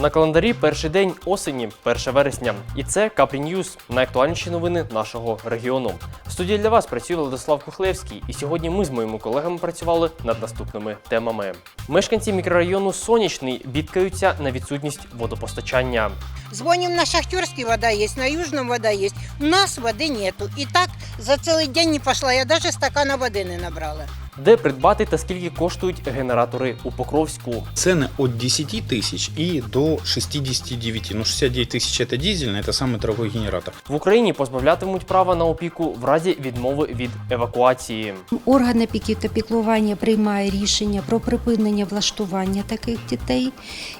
На календарі перший день осені, 1 вересня. І це Капрі Ньюз, найактуальніші новини нашого регіону. В студії для вас працює Владислав Кухлевський, і сьогодні ми з моїми колегами працювали над наступними темами. Мешканці мікрорайону Сонячний бідкаються на відсутність водопостачання. Звоним на Шахтерский вода есть, на Южном вода есть. У нас воды нету. И так за целый день не пошла. Я даже стакана воды не набрала. Де придбати та скільки коштують генератори у Покровську? Цены от 10 тысяч и до 69. Ну, 69 тысяч это дизельный, это самый дорогой генератор. В Україні позбавлятимуть права на опіку в разі відмови від евакуації. Орган опіки та піклування приймає рішення про припинення влаштування таких дітей,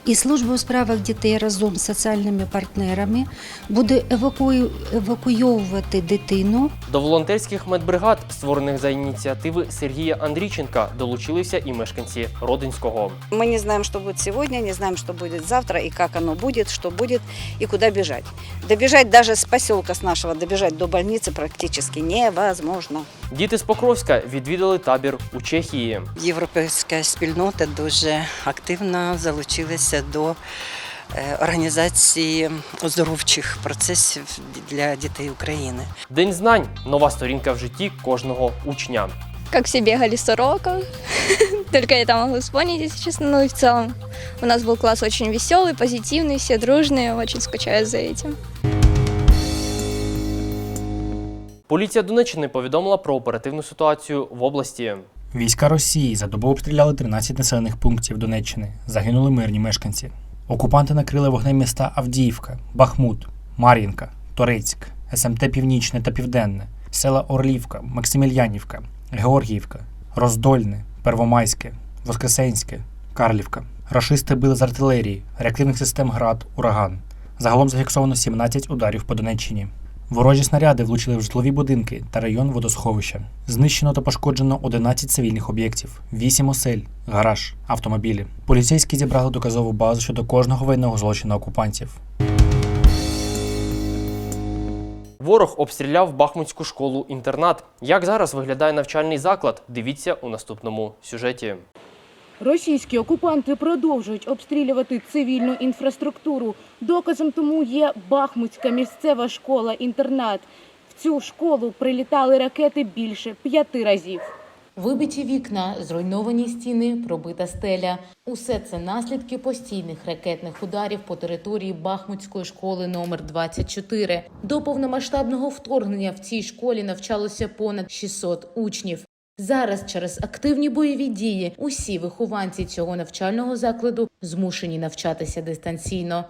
і служба у справах дітей разом з соціальними партнерами буде евакую... евакуйовувати дитину До волонтерських медбригад, створених за ініціативи Сергія Андрійченка, долучилися і мешканці Родинського. Мы не знаем, что будет сегодня, не знаем, что будет завтра и как оно будет, что будет и куда бежать. Добежать даже с поселка с нашего, добежать до больницы практически невозможно. Діти з Покровська відвідали табір у Чехії. Європейська спільнота дуже активно залучилася до е, організації оздоровчих процесів для дітей України. День знань нова сторінка в житті кожного учня как все бегали с уроков. Только это могу вспомнить, если честно. Ну и в целом у нас был класс очень веселый, позитивный, все дружные. Очень скучаю за этим. Поліція Донеччини повідомила про оперативну ситуацію в області. Війська Росії за добу обстріляли 13 населених пунктів Донеччини. Загинули мирні мешканці. Окупанти накрили вогнем міста Авдіївка, Бахмут, Мар'їнка, Торецьк, СМТ Північне та Південне, села Орлівка, Максимільянівка, Георгіївка, Роздольне, Первомайське, Воскресенське, Карлівка. Рашисти били з артилерії, реактивних систем ГРАД, Ураган. Загалом зафіксовано 17 ударів по Донеччині. Ворожі снаряди влучили в житлові будинки та район водосховища. Знищено та пошкоджено 11 цивільних об'єктів, 8 осель, гараж, автомобілі. Поліцейські зібрали доказову базу щодо кожного винного злочину окупантів. Ворог обстріляв Бахмутську школу-інтернат. Як зараз виглядає навчальний заклад? Дивіться у наступному сюжеті. Російські окупанти продовжують обстрілювати цивільну інфраструктуру. Доказом тому є Бахмутська місцева школа-інтернат. В цю школу прилітали ракети більше п'яти разів. Вибиті вікна, зруйновані стіни, пробита стеля. Усе це наслідки постійних ракетних ударів по території Бахмутської школи номер 24. До повномасштабного вторгнення в цій школі навчалося понад 600 учнів. Зараз через активні бойові дії усі вихованці цього навчального закладу змушені навчатися дистанційно.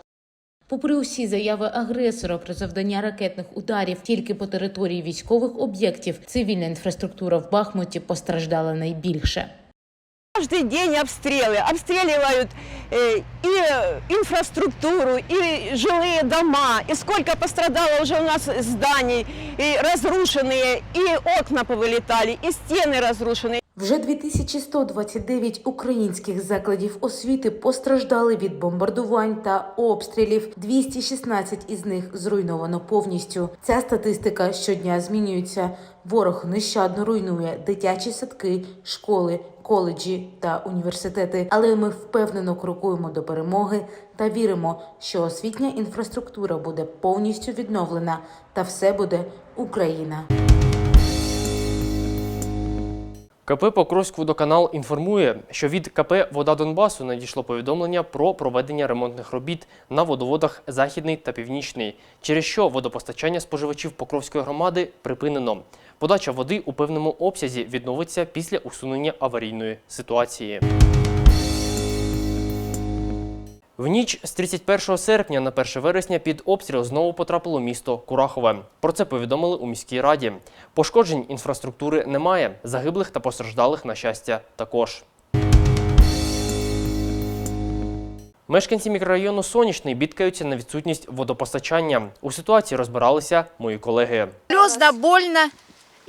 Попри усі заяви агресора про завдання ракетних ударів тільки по території військових об'єктів, цивільна інфраструктура в Бахмуті постраждала найбільше. Каждый день обстрелы. Обстреливают э, и э, инфраструктуру, и жилые дома. И сколько пострадало уже у нас зданий, и разрушенные, и окна повылетали, и стены разрушены. Вже 2129 українських закладів освіти постраждали від бомбардувань та обстрілів. 216 із них зруйновано повністю. Ця статистика щодня змінюється. Ворог нещадно руйнує дитячі садки, школи, коледжі та університети. Але ми впевнено крокуємо до перемоги та віримо, що освітня інфраструктура буде повністю відновлена та все буде Україна. КП Покровськ водоканал інформує, що від КП Вода Донбасу надійшло повідомлення про проведення ремонтних робіт на водоводах Західний та Північний, через що водопостачання споживачів Покровської громади припинено. Подача води у певному обсязі відновиться після усунення аварійної ситуації. В ніч з 31 серпня на 1 вересня під обстріл знову потрапило місто Курахове. Про це повідомили у міській раді. Пошкоджень інфраструктури немає, загиблих та постраждалих, на щастя, також. Мешканці мікрорайону Сонячний бідкаються на відсутність водопостачання. У ситуації розбиралися мої колеги. Слезно, больно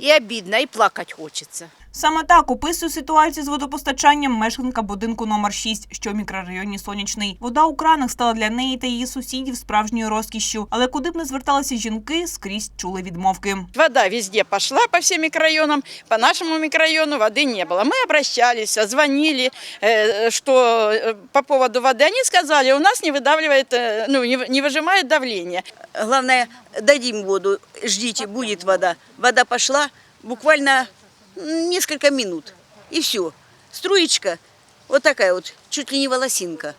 и обидно, и плакать хочется. Саме так описує ситуацію з водопостачанням мешканка будинку номер 6, що в мікрорайоні Сонячний. Вода у кранах стала для неї та її сусідів справжньою розкішшю. Але куди б не зверталися жінки, скрізь чули відмовки. Вода везде пошла по всем микрорайонам. По нашему микрорайону воды не было. Мы обращались, звонили, э, что э, по поводу воды. Они сказали, у нас не выдавливает, э, ну, не, не выжимает давление. Главное, дадим воду, ждите, будет вода. Вода пошла буквально м, Несколько минут, и все. Струечка вот такая вот, чуть ли не волосинка.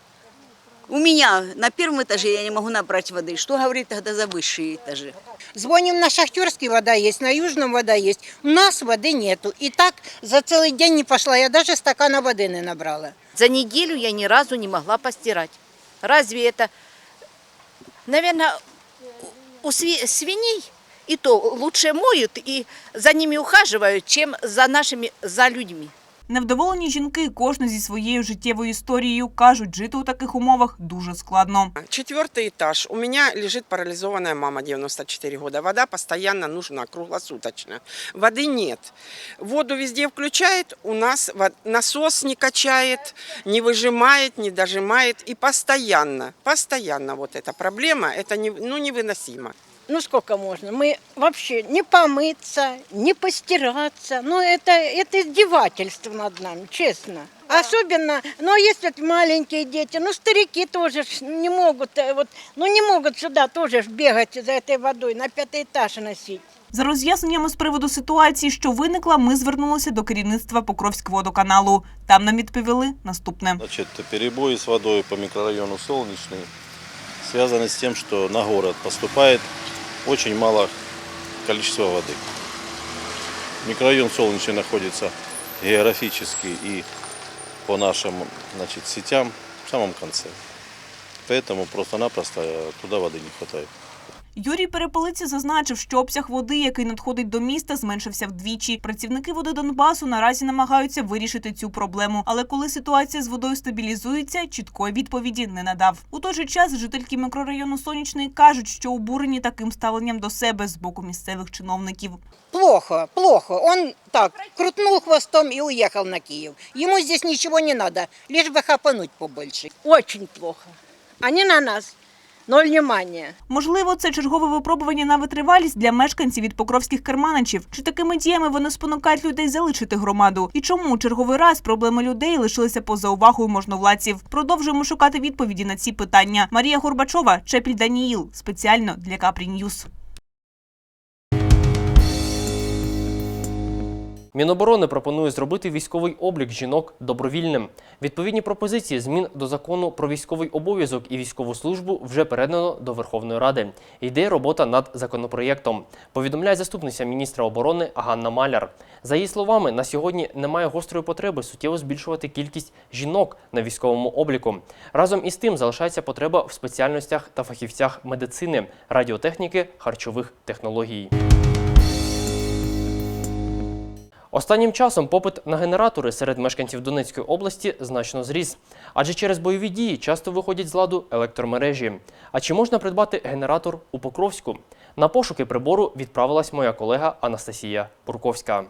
У меня на первом этаже я не могу набрать воды. Что говорить тогда за высшие этажи? Звоним на Шахтерский, вода есть, на Южном вода есть. У нас воды нету. И так за целый день не пошла, я даже стакана воды не набрала. За неделю я ни разу не могла постирать. Разве это, наверное, у сви- свиней и то лучше моют и за ними ухаживают, чем за нашими, за людьми. Невдоволені жінки, кожна зі своєю життєвою історією, кажуть, жити у таких умовах дуже складно. Четвертый этаж. У меня лежит парализованная мама 94 года. Вода постоянно нужна, круглосуточно. Воды нет. Воду везде включает, у нас во- насос не качает, не выжимает, не дожимает. И постоянно, постоянно вот эта проблема, это не, ну, невыносимо. Ну сколько можно? Мы вообще не помыться, не постираться. Ну это, это издевательство над нами, честно. Особенно, ну есть вот маленькие дети, ну старики тоже ж не могут, э, вот, ну не могут сюда тоже ж бегать за этой водой, на пятый этаж носить. За роз'ясненнями з приводу ситуації, що виникла, ми звернулися до керівництва Покровськводоканалу. Там нам відповіли наступне. Значит, перебои с водой по микрорайону Солнечный связаны с тем, что на город поступает очень мало количества воды. Микрорайон Солнечный находится географически и по нашим значит, сетям в самом конце. Поэтому просто-напросто туда воды не хватает. Юрій Перепелиці зазначив, що обсяг води, який надходить до міста, зменшився вдвічі. Працівники води Донбасу наразі намагаються вирішити цю проблему. Але коли ситуація з водою стабілізується, чіткої відповіді не надав. У той же час жительки мікрорайону Сонячний кажуть, що обурені таким ставленням до себе з боку місцевих чиновників. Плохо, плохо. Он так крутнул хвостом и уехал на Киев. Ему здесь ничего не надо, лишь бы хапануть побольше. Очень плохо. Они на нас. Ноль внимання. Можливо, це чергове випробування на витривалість для мешканців від покровських керманичів. Чи такими діями вони спонукають людей залишити громаду? І чому черговий раз проблеми людей лишилися поза увагою можновладців? Продовжуємо шукати відповіді на ці питання. Марія Горбачова, Чепіль Даніїл, спеціально для Капрі Ньюс. Міноборони пропонує зробити військовий облік жінок добровільним. Відповідні пропозиції змін до закону про військовий обов'язок і військову службу вже передано до Верховної Ради. Йде робота над законопроєктом. Повідомляє заступниця міністра оборони Ганна Маляр. За її словами, на сьогодні немає гострої потреби суттєво збільшувати кількість жінок на військовому обліку. Разом із тим залишається потреба в спеціальностях та фахівцях медицини, радіотехніки, харчових технологій. Останнім часом попит на генератори серед мешканців Донецької області значно зріс, адже через бойові дії часто виходять з ладу електромережі. А чи можна придбати генератор у Покровську? На пошуки прибору відправилась моя колега Анастасія Бурковська.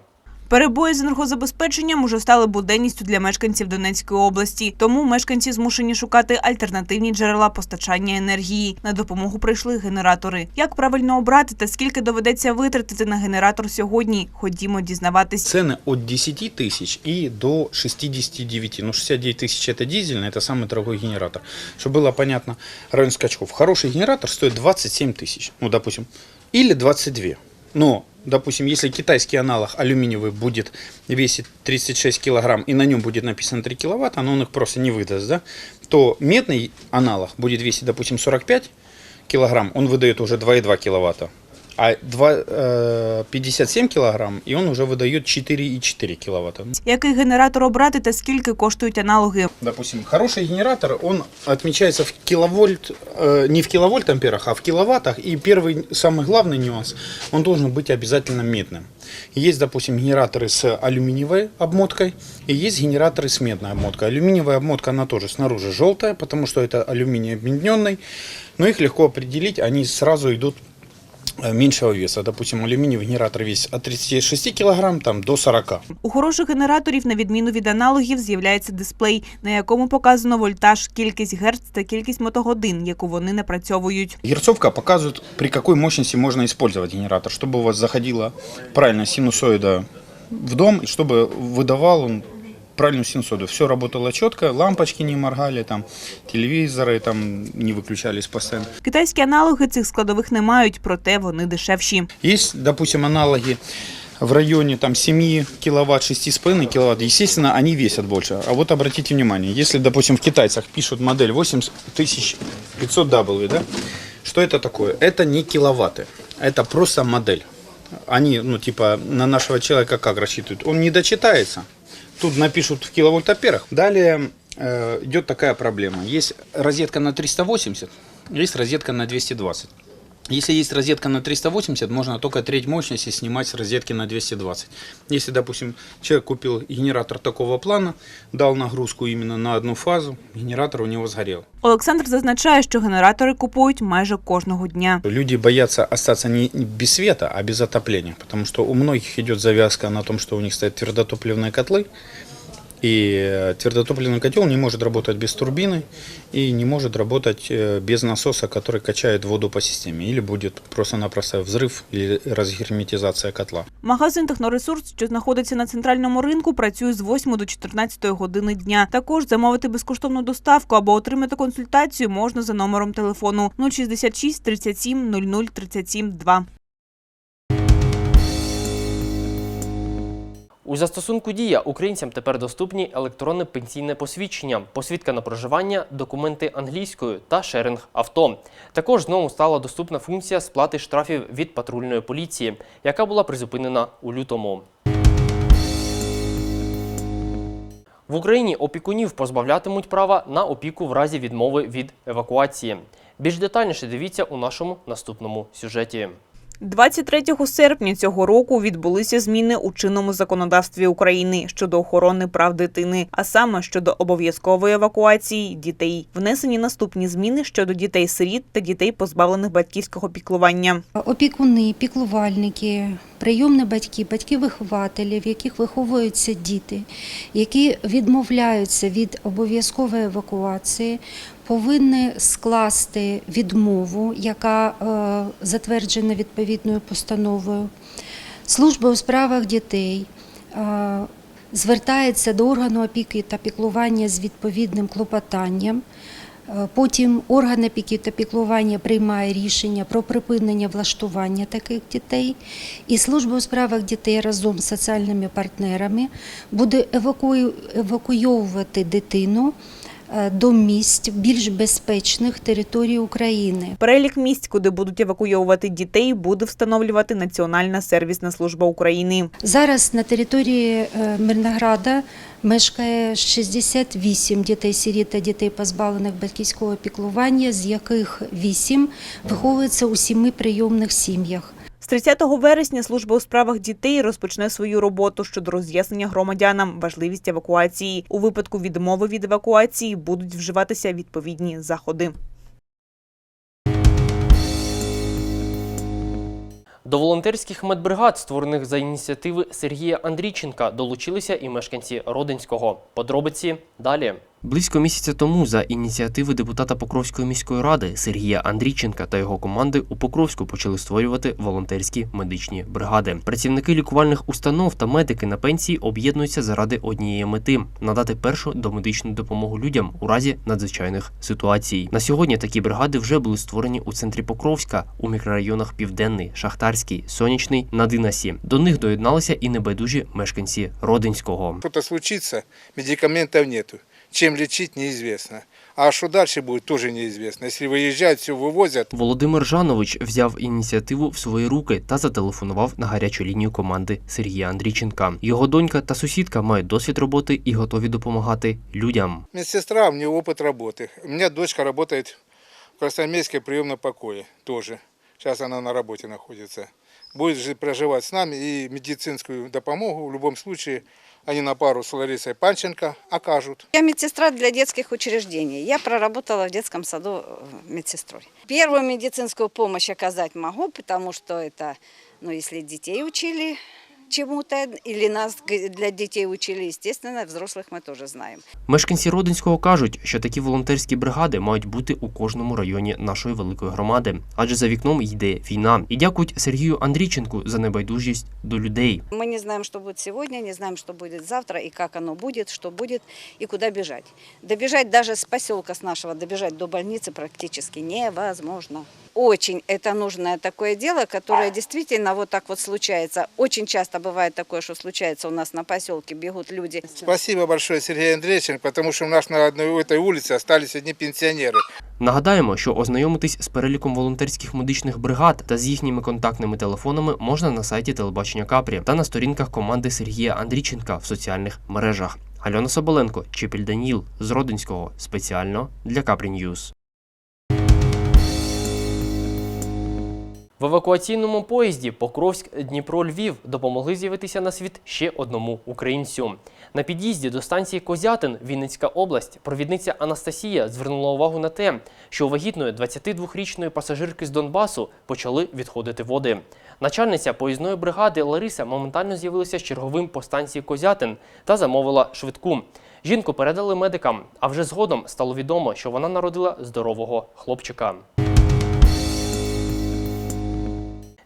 Перебої з енергозабезпеченням уже стали буденністю для мешканців Донецької області. Тому мешканці змушені шукати альтернативні джерела постачання енергії. На допомогу прийшли генератори. Як правильно обрати та скільки доведеться витратити на генератор сьогодні? Ходімо дізнаватись. Цены от 10 тысяч и до 69. Ну, 69 тысяч это дизельный, это самый дорогой генератор. Чтобы было понятно, район скачков. Хороший генератор стоит 27 тысяч, ну, допустим, или 22. Но, допустим, если китайский аналог алюминиевый будет весить 36 килограмм и на нем будет написано 3 киловатта, но он их просто не выдаст, да, то медный аналог будет весить, допустим, 45 килограмм, он выдает уже 2,2 киловатта. А 2, э, 57 килограмм, и он уже выдает 4,4 киловатта. Який генератор обрати та скільки коштують аналоги? Допустим, хороший генератор, он отмечается в киловольт, э, не в киловольт амперах, а в киловаттах. И первый, самый главный нюанс, он должен быть обязательно медным. Есть, допустим, генераторы с алюминиевой обмоткой, и есть генераторы с медной обмоткой. Алюминиевая обмотка, она тоже снаружи желтая, потому что это алюминий объединенный, но их легко определить, они сразу идут э, меньшего веса. Допустим, алюминиевый генератор весит от 36 килограмм там, до 40. У хороших генераторів, на відміну від аналогів, з'являється дисплей, на якому показано вольтаж, кількість герц та кількість мотогодин, яку вони напрацьовують. Герцовка показывает, при какой мощности можно использовать генератор, чтобы у вас заходила правильно синусоида в дом, и чтобы выдавал он правильную синусоиду. Все работало четко, лампочки не моргали, там, телевизоры там, не выключались постоянно. Китайські аналоги цих складових не мають, проте вони дешевші. Есть, допустим, аналоги в районе там, 7 киловатт, 6,5 киловатт, естественно, они весят больше. А вот обратите внимание, если, допустим, в китайцах пишут модель 8500W, да, что это такое? Это не киловатты, это просто модель. Они, ну, типа, на нашего человека как рассчитывают? Он не дочитается. Тут напишут в киловольтамперах. Далее э, идет такая проблема. Есть розетка на 380, есть розетка на 220. Если есть розетка на 380, можно только треть мощности снимать с розетки на 220. Если, допустим, человек купил генератор такого плана, дал нагрузку именно на одну фазу, генератор у него сгорел. Олександр зазначає, що генератори купують майже кожного дня. Люди боятся остаться не без света, а без отопления, потому что у многих идет завязка на том, что у них стоят твердотопливные котлы, и э, твердотопливный котел не может работать без турбины и не может работать э, без насоса, который качает воду по системе, или будет просто-напросто взрыв или разгерметизация котла. Магазин «Техноресурс», що знаходиться на центральному ринку, працює з 8 до 14 години дня. Також замовити безкоштовну доставку або отримати консультацію можна за номером телефону 066 37 00 37 2. У застосунку Дія українцям тепер доступні електронне пенсійне посвідчення, посвідка на проживання, документи англійською та шеринг авто. Також знову стала доступна функція сплати штрафів від патрульної поліції, яка була призупинена у лютому. В Україні опікунів позбавлятимуть права на опіку в разі відмови від евакуації. Більш детальніше дивіться у нашому наступному сюжеті. 23 серпня цього року відбулися зміни у чинному законодавстві України щодо охорони прав дитини, а саме щодо обов'язкової евакуації дітей. Внесені наступні зміни щодо дітей-сиріт та дітей, позбавлених батьківського піклування. Опікуни, піклувальники, прийомні батьки, батьки-вихователі, в яких виховуються діти, які відмовляються від обов'язкової евакуації, повинні скласти відмову, яка е, затверджена відповідною постановою. Служба у справах дітей е, звертається до органу опіки та піклування з відповідним клопотанням. Е, Потім орган опіки та піклування приймає рішення про припинення влаштування таких дітей, і служба у справах дітей разом з соціальними партнерами буде евакую- евакуйовувати дитину до місць більш безпечних територій України. Перелік місць, куди будуть евакуйовувати дітей, буде встановлювати Національна сервісна служба України. Зараз на території е, Мирнограда мешкає 68 дітей-сиріт та дітей, позбавлених батьківського піклування, з яких 8 виховуються у сіми прийомних сім'ях. З 30 вересня служба у справах дітей розпочне свою роботу щодо роз'яснення громадянам важливість евакуації. У випадку відмови від евакуації будуть вживатися відповідні заходи. До волонтерських медбригад, створених за ініціативи Сергія Андрійченка, долучилися і мешканці Родинського. Подробиці далі. Близько місяця тому за ініціативи депутата Покровської міської ради Сергія Андрійченка та його команди у Покровську почали створювати волонтерські медичні бригади. Працівники лікувальних установ та медики на пенсії об'єднуються заради однієї мети надати першу домедичну допомогу людям у разі надзвичайних ситуацій. На сьогодні такі бригади вже були створені у центрі Покровська у мікрорайонах Південний, Шахтарський, Сонячний, на Динасі. До них доєдналися і небайдужі мешканці Родинського. Что-то случится, медикаментов нету. Чем лечить, неизвестно. А что дальше будет, тоже неизвестно. Если выезжают, все вывозят, Володимир Жанович взяв ініціативу в свої руки та зателефонував на гарячу лінію команди Сергія Андрійченка. Його донька та сусідка мають досвід роботи і готові допомагати людям. медсестра, у нее опыт работы. У меня дочка работает в Красноармейской приемном покое тоже. Сейчас она на работе находится. Будет же проживать с нами и медицинскую допомогу в любом случае они на пару с Ларисой Панченко окажут. Я медсестра для детских учреждений. Я проработала в детском саду э, медсестрой. Первую медицинскую помощь оказать могу, потому что это, ну, если детей учили чему-то, или нас г- для детей учили, естественно, взрослых мы тоже знаем. Мешканці Родинського кажуть, що такі волонтерські бригади мають бути у кожному районі нашої великої громади, адже за вікном йде війна. І дякують Сергію Андрійченку за небайдужість до людей. Мы не знаем, что будет сегодня, не знаем, что будет завтра, и как оно будет, что будет, и куда бежать. Добежать даже с поселка с нашего, добежать до больницы практически невозможно. Очень это нужное такое дело, которое действительно вот так вот случается. Очень часто бывает такое, что случается у нас на поселке, бегут люди. Спасибо большое, Сергей Андреевич, потому что у нас на одной этой улице остались одни пенсионеры. Нагадаємо, що ознайомитись з переліком волонтерських медичних бригад та з їхніми контактними телефонами можна на сайті телебачення Капрі та на сторінках команди Сергія Андрійченка в соціальних мережах. Альона Соболенко, Чепіль Даніл з Родинського спеціально для Капрі Ньюз. В евакуаційному поїзді Покровськ Дніпро Львів допомогли з'явитися на світ ще одному українцю. На під'їзді до станції Козятин, Вінницька область, провідниця Анастасія звернула увагу на те, що у вагітної 22-річної пасажирки з Донбасу почали відходити води. Начальниця поїзної бригади Лариса моментально з'явилася з черговим по станції Козятин та замовила швидку. Жінку передали медикам, а вже згодом стало відомо, що вона народила здорового хлопчика.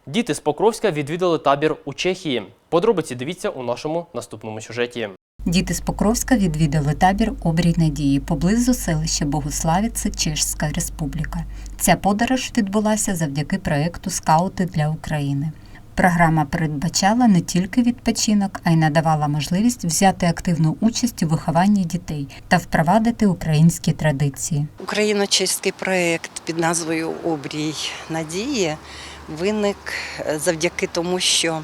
Діти з Покровська відвідали табір у Чехії. Подробиці дивіться у нашому наступному сюжеті. Діти з Покровська відвідали табір Обрій Надії поблизу селища Богославіце, Чешська Республіка. Ця подорож відбулася завдяки проєкту Скаути для України. Програма передбачала не тільки відпочинок, а й надавала можливість взяти активну участь у вихованні дітей та впровадити українські традиції. Україно-чеський проєкт під назвою Обрій Надії виник е, завдяки тому, що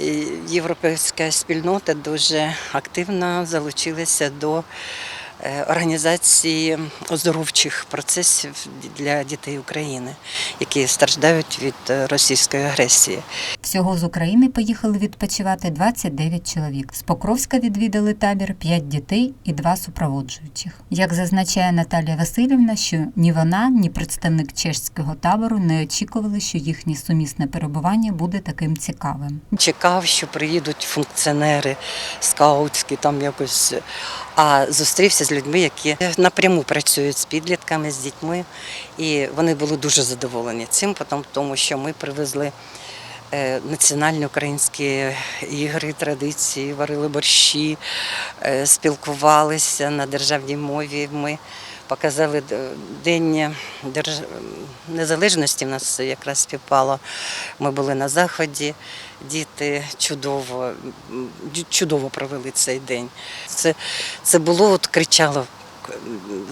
е, європейська спільнота дуже активно залучилася до організації оздоровчих процесів для дітей України, які страждають від е, російської агресії. Всього з України поїхали відпочивати 29 чоловік. З Покровська відвідали табір 5 дітей і 2 супроводжуючих. Як зазначає Наталія Васильівна, що ні вона, ні представник чешського табору не очікували, що їхнє сумісне перебування буде таким цікавим. Чекав, що приїдуть функціонери скаутські, там якось, а зустрівся з людьми, які напряму працюють з підлітками, з дітьми. І вони були дуже задоволені цим, тому що ми привезли е, національні українські ігри, традиції, варили борщі, е, спілкувалися на державній мові. Ми показали День Держ- незалежності, в нас якраз співпало. Ми були на заході, діти чудово, чудово провели цей день. Це, це було, от кричало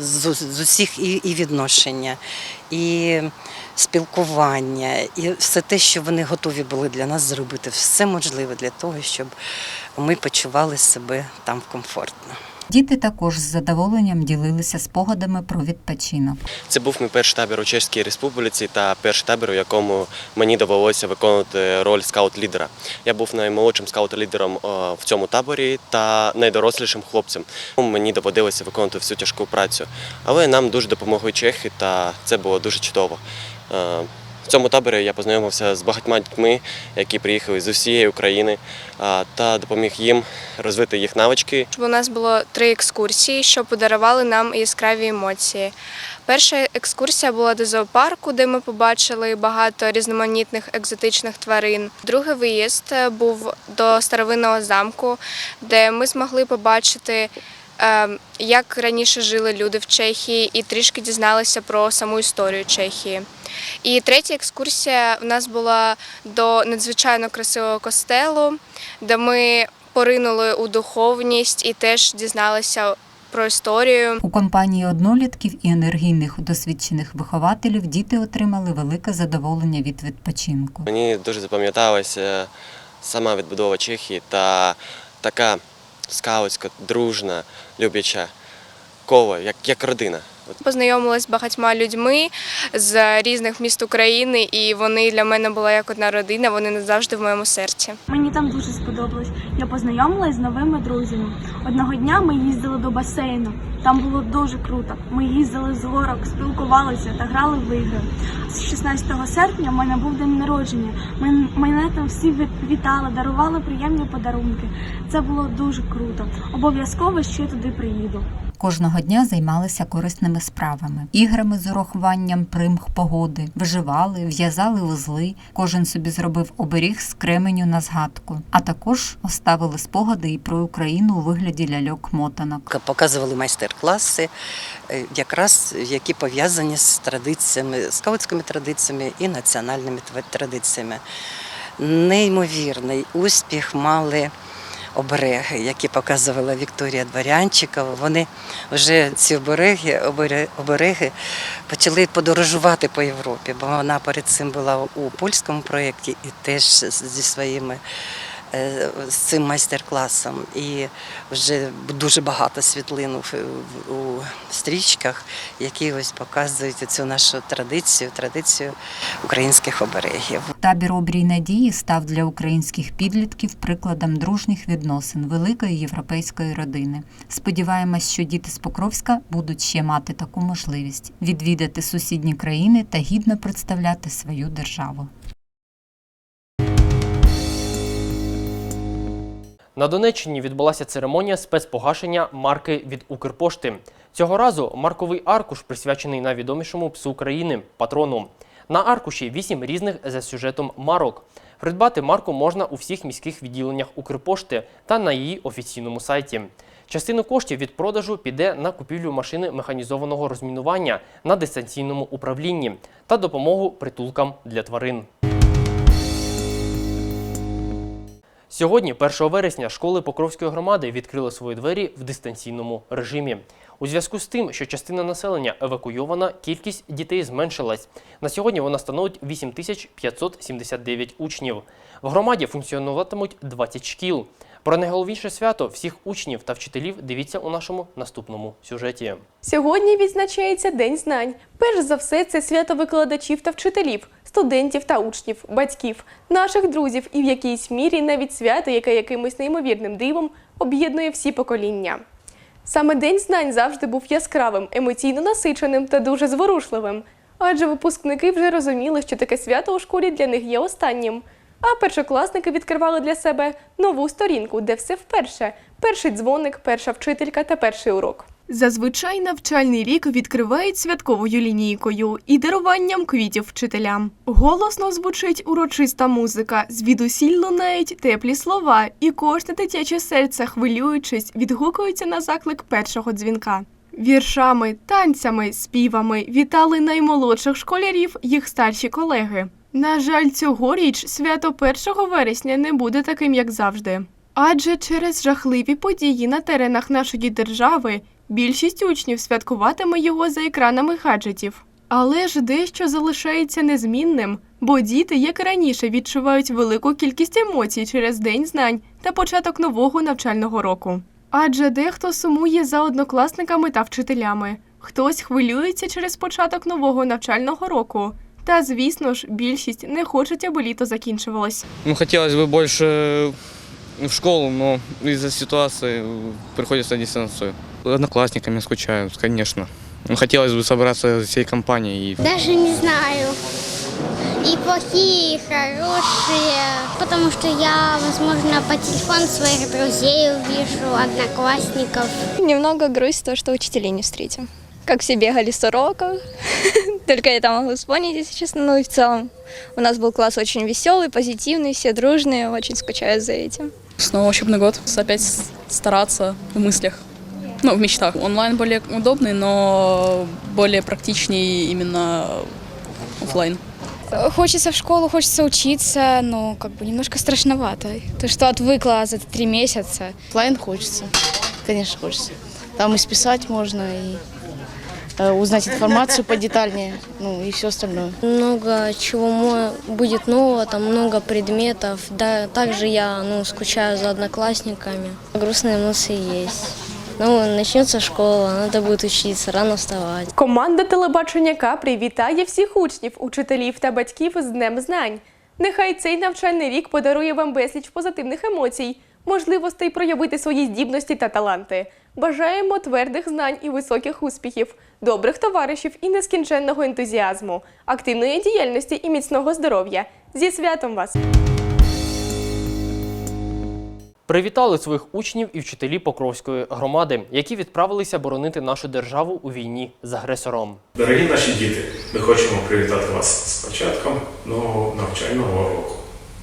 з, з усіх і, і відношення, і спілкування, і все те, що вони готові були для нас зробити, все можливе для того, щоб ми почували себе там комфортно. Діти також з задоволенням ділилися спогадами про відпочинок. Це був мій перший табір у Чеській Республіці та перший табір, у якому мені довелося виконувати роль скаут-лідера. Я був наймолодшим скаут-лідером е, в цьому таборі та найдорослішим хлопцем. Мені доводилося виконувати всю тяжку працю, але нам дуже допомогли чехи, та це було дуже чудово. Цьому таборі я познайомився з багатьма дітьми, які приїхали з усієї України, та допоміг їм розвити їх навички У нас було три екскурсії, що подарували нам яскраві емоції. Перша екскурсія була до зоопарку, де ми побачили багато різноманітних екзотичних тварин. Другий виїзд е, був до старовинного замку, де ми змогли побачити. Е, Як раніше жили люди в Чехії, і трішки дізналися про саму історію Чехії. І третя екскурсія у нас була до надзвичайно красивого костелу, де ми поринули у духовність і теж дізналися про історію. У компанії однолітків і енергійних досвідчених вихователів діти отримали велике задоволення від відпочинку. Мені дуже запам'яталася сама відбудова Чехії та така скаутська, дружна, любляча коло, як, як родина. Познайомилась з багатьма людьми з різних міст України, і вони для мене була як одна родина. Вони назавжди в моєму серці. Мені там дуже сподобалось. Я познайомилась з новими друзями. Одного дня ми їздили до басейну. Там було дуже круто. Ми їздили з горок, спілкувалися та грали в ігри. З 16 серпня в мене був день народження. Мене там всі вітали, дарували приємні подарунки. Це було дуже круто. Обов'язково ще туди приїду. Кожного дня займалися корисними справами, іграми з урахуванням примх погоди, виживали, в'язали вузли. Кожен собі зробив оберіг з кременю на згадку, а також оставили спогади і про Україну у вигляді ляльок-мотанок. Показували майстер-класи, е, якраз які пов'язані з традиціями, скаутськими традиціями і національними традиціями. Неймовірний успіх мали обереги, які показувала Вікторія Дворянчикова. Вони вже ці обереги, обереги почали подорожувати по Європі, бо вона перед цим була у польському проєкті і теж зі своїми з цим майстер-класом. І вже дуже багато світлин у стрічках, які ось показують цю нашу традицію, традицію українських оберегів. Табір обрій надії став для українських підлітків прикладом дружніх відносин великої європейської родини. Сподіваємось, що діти з Покровська будуть ще мати таку можливість відвідати сусідні країни та гідно представляти свою державу. На Донеччині відбулася церемонія спецпогашення марки від Укрпошти. Цього разу марковий аркуш присвячений найвідомішому псу України патрону. На аркуші вісім різних за сюжетом марок. Придбати марку можна у всіх міських відділеннях Укрпошти та на її офіційному сайті. Частину коштів від продажу піде на купівлю машини механізованого розмінування на дистанційному управлінні та допомогу притулкам для тварин. Сьогодні, 1 вересня, школи Покровської громади відкрили свої двері в дистанційному режимі. У зв'язку з тим, що частина населення евакуйована, кількість дітей зменшилась. На сьогодні вона становить 8579 учнів. В громаді функціонуватимуть 20 шкіл. Про найголовніше свято всіх учнів та вчителів дивіться у нашому наступному сюжеті. Сьогодні відзначається День знань. Перш за все, це свято викладачів та вчителів, студентів та учнів, батьків, наших друзів і в якійсь мірі навіть свято, яке якимось неймовірним дивом об'єднує всі покоління. Саме День знань завжди був яскравим, емоційно насиченим та дуже зворушливим. Адже випускники вже розуміли, що таке свято у школі для них є останнім. А першокласники відкривали для себе нову сторінку, де все вперше: перший дзвоник, перша вчителька та перший урок. Зазвичай навчальний рік відкривають святковою лінійкою і даруванням квітів вчителям. Голосно звучить урочиста музика, звідусіль лунають теплі слова, і кожне дитяче серце, хвилюючись, відгукується на заклик першого дзвінка. Віршами, танцями, співами вітали наймолодших школярів їх старші колеги. На жаль, цьогоріч свято 1 вересня не буде таким, як завжди. Адже через жахливі події на теренах нашої держави більшість учнів святкуватиме його за екранами гаджетів. Але ж дещо залишається незмінним, бо діти, як і раніше, відчувають велику кількість емоцій через День знань та початок нового навчального року. Адже дехто сумує за однокласниками та вчителями, хтось хвилюється через початок нового навчального року. Та, звісно ж, більшість не хочуть, аби літо закінчувалось. Ну, хотелось бы больше в школу, но из-за ситуации приходится дистанцию. Одноклассниками скучаю, конечно. Ну, Хотелось бы собраться всей компанией. и Даже не знаю. И плохие, и хорошие. Потому что я, возможно, по телефону своих друзей увижу, одноклассников. Немного грусть то, что учителей не встретим. Как все бегали с уроков. Только это могу вспомнить, если честно. Ну и в целом у нас был класс очень веселый, позитивный, все дружные. Очень скучаю за этим. Снова учебный год. Опять стараться в мыслях. Ну, в мечтах. Онлайн более удобный, но более практичнее именно офлайн. Хочется в школу, хочется учиться, но как бы немножко страшновато. То, что отвыкла за три месяца. Оффлайн хочется, конечно, хочется. Там и списать можно, и узнать информацию подетальнее, ну и все остальное. Много чего будет нового, там много предметов. Да, также я ну, скучаю за одноклассниками. Грустные эмоции есть. Ну, начнется школа, надо будет учиться, рано вставать. Команда телебачення Капрі вітає всіх учнів, учителів та батьків з Днем Знань. Нехай цей навчальний рік подарує вам безліч позитивних емоцій, можливостей проявити свої здібності та таланти. Бажаємо твердих знань і високих успіхів, добрих товаришів і нескінченного ентузіазму, активної діяльності і міцного здоров'я. Зі святом вас! Привітали своїх учнів і вчителі Покровської громади, які відправилися боронити нашу державу у війні з агресором. Дорогі наші діти, ми хочемо привітати вас з початком нового навчального року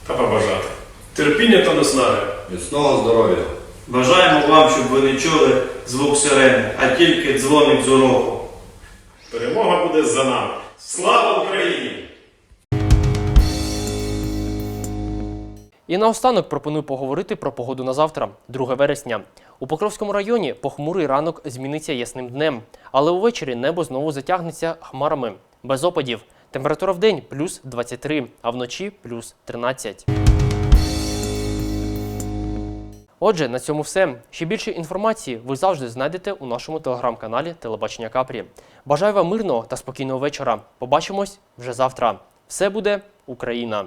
та побажати терпіння та наснаги. Міцного здоров'я. Бажаємо вам, щоб ви не чули звук сирени, а тільки дзвоник з уроку. Перемога буде за нами. Слава Україні! І наостанок пропоную поговорити про погоду на завтра, 2 вересня. У Покровському районі похмурий ранок зміниться ясним днем, але увечері небо знову затягнеться хмарами, без опадів. Температура в день плюс 23, а вночі плюс 13. Отже, на цьому все. Ще більше інформації ви завжди знайдете у нашому телеграм-каналі Телебачення Капрі. Бажаю вам мирного та спокійного вечора. Побачимось вже завтра. Все буде Україна!